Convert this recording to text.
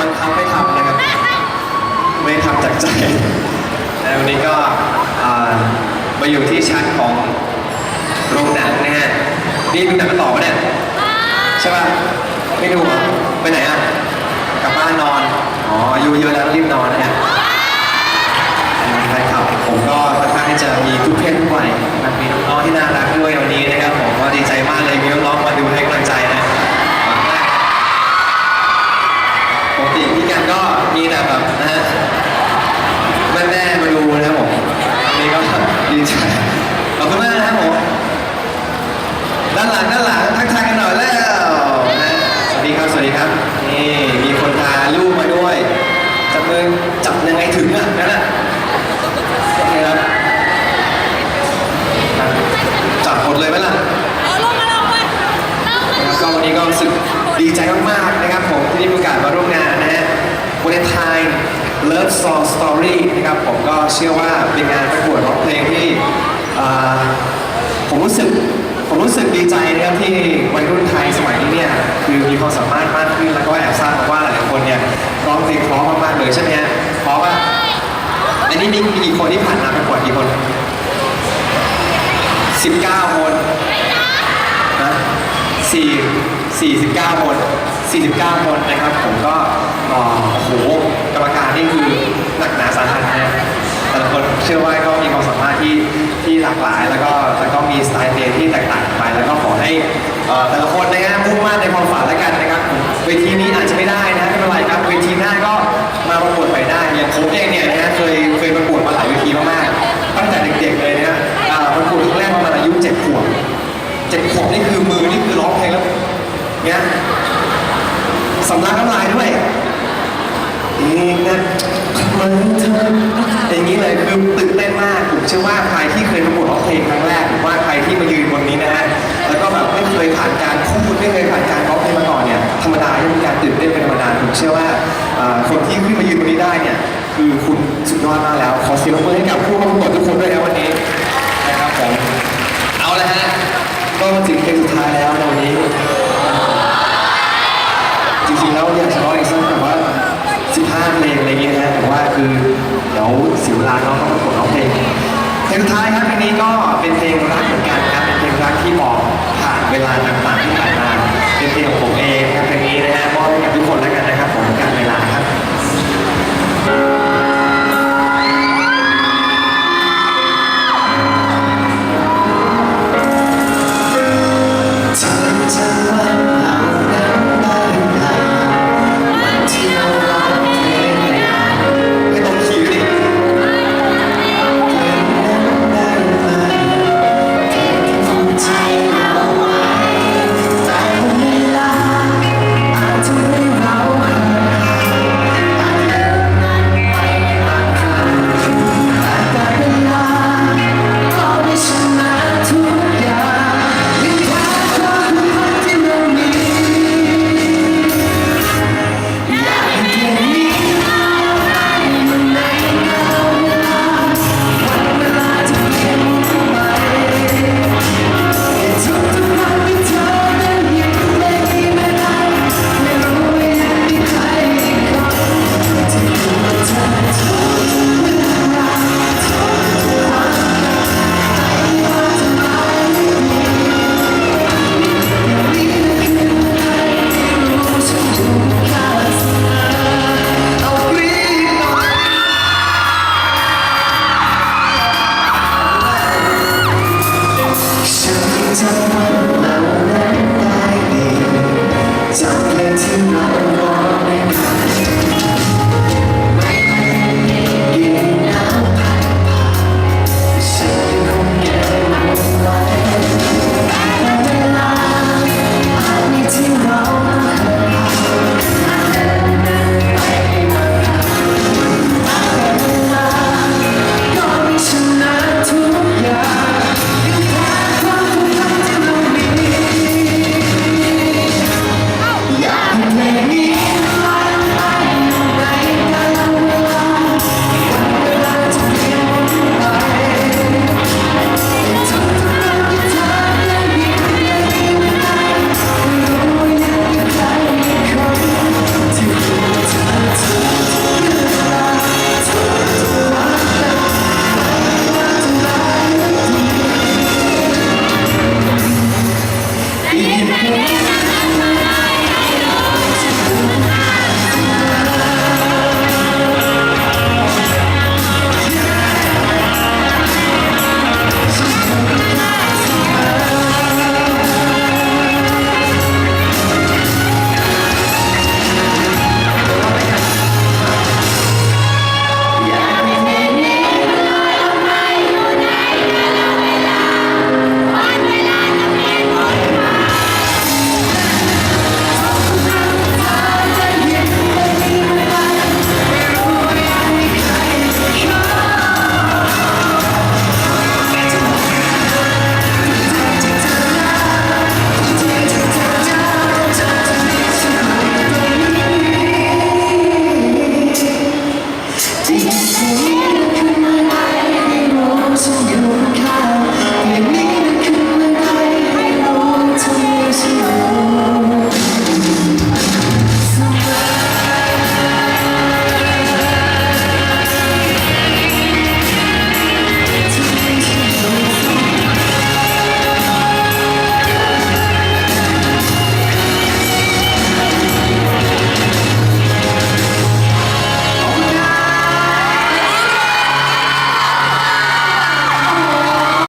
บังคับให้ทำนะครับ ไม่ทำจากใจแล้ววันนี้ก็มาอยู่ที่ชั้นของโรงหนังนะฮะนี่ดูหนังกันต่อปะเนี่ยใช่ป่ะไม่ดูหรอไปไหนอะกลับบ้านนอนอ๋ออายุเยอะแล้วรีบนอนนะฮะใช่ครับผมก็ค่อนข้างที่จะมีทุกเพศทุกวัยนะครับมีน้องๆที่น่ารักด้วยวันนี้นะครับ ผมก็ดีใจมากเลยมีน้องๆมาดูให้กำลังใจนะขอบคุณมากปกติพี่กันก็มีแต่แบบนะฮะ แม่แม่ๆมาดูนะครับผมอันนี้ก็ ดีใจขอบคุณมากนะครับผมด้านหลังด้านหลังทักทายกันหน่อยแล้วนะสวัสดีครับสวัสดีครับ นี่มีคนพาลูกมาด้วย จับมือจับยังไงถึงอะนั่นน่ะโอเคครับครับจับหมดเลยไหมล่ะ เอาลงมาลงมาลงมา นะครับก็วันนี้ก็รู้สึกดีใจมากๆนะครับผมที่ได้มีโอกาสมาร่วมงานนะฮะวันไทน์ Love Song Story นะครับ ผมก็เชื่อว่าเป็นงานประกวดร้องเพลงที่ผมรู้สึกผมรู้สึกดีใจนะครับที่วัยรุ่นไทยสมัยนี้เนี่ยคือมีความสามารถมากขึ้นแล้วก็แอบทราบมาว่าหลายคนเนี่ยร้องเพลงเพราะมากๆเลยใช่ไหมฮะเพราะว่าอันนี้มีกี่คนที่ผ่านมาประกวดกี่คน 19 คนนะสี่สี่สิบเก้าคนสี่สิบเก้าคนนะครับ ผมก็โอ้โห ชื่อว่าก็มีความสามารถที่ที่หลากหลาย แล้วก็แล้วก็มีสไตล์เพลงที่แตกต่างกันไป แล้วก็ขอให้เอ่อแต่ละคนนะฮะมุ่งมั่นในความฝันแล้วกันนะครับเวทีนี้อาจจะไม่ได้นะไม่เป็นไรครับเวทีหน้าก็มาประกวดไปได้อย่างผมเองเนี่ยนะฮะเคยเคยประกวดมาหลายเวทีมากๆตั้งแต่เด็กๆเลยนะฮะอ่าประกวดครั้งแรกประมาณอายุเจ็ดขวบเจ็ดขวบนี่คือมือนี่คือร้องเพลงแล้วเนี้ยสำลักน้ำลายด้วยอีกนะมันเธอ คือตื่นเต้นมากผมเชื่อว่าใครที่เคยประกวดร้องเพลงครั้งแรกหรือว่าใครที่มายืนบนนี้นะฮะแล้วก็แบบไม่เคยผ่านการพูดไม่เคยผ่านการร้องเพลงมาก่อนเนี่ยธรรมดาที่มีการตื่นเต้นเป็นธรรมดาผมเชื่อว่าเอ่อคนที่ขึ้นมายืนบนนี้ได้เนี่ยคือคุณสุดยอดมากแล้วขอเสียงปรบมือให้กับผู้เข้าประกวดทุกคนด้วยนะวันนี้นะครับผมเอาละฮะก็มาถึงเพลงสุดท้ายแล้วในวันนี้จริงๆแล้วอยากจะ สีเวลาน้องต้องประกวดร้องเพลงเพลงสุดท้ายครับเพลงนี้ก็เป็นเพลงรักเหมือนกันครับเป็นเพลงรักที่บอกผ่านเวลาต่างๆ Yeah.